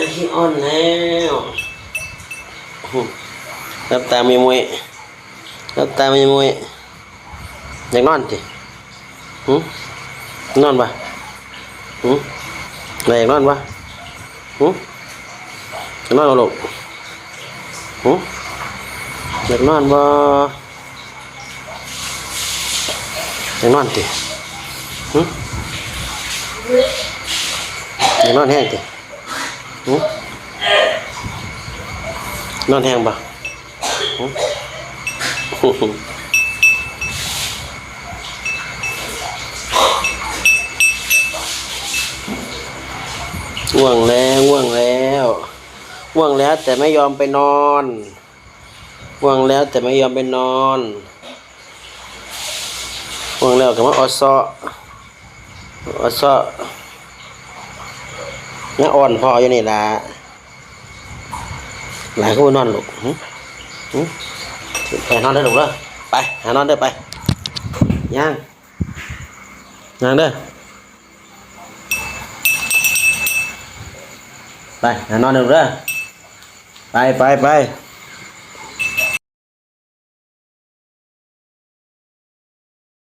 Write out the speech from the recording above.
ยขี้อ่อนแล้วรับตามีมวยรับตามีมวยอยากนอนสิหึนอนปะหึอะไรอยากนอนปะหึอยากนอนบ่ลูกหึอยากนอนบ่อยากนอนสิหึอยากนอนแห้งสิ นอนแห้งปะห่วงแล้วง่วงแล้วง่วงแล้วแต่ไม่ยอมไปนอนง่วงแล้วแต่ไม่ยอมไปนอนง่วงแล้วก็มาอดซออดซอ ยังอ่อนพออยู่นี่ละหลายคนนอนลูกหึหึไปนอนได้ลูกเด้อไปหานอนเด้อไปย่างย่างเด้อไปหานอนเด้อลูกเด้อไปไปไป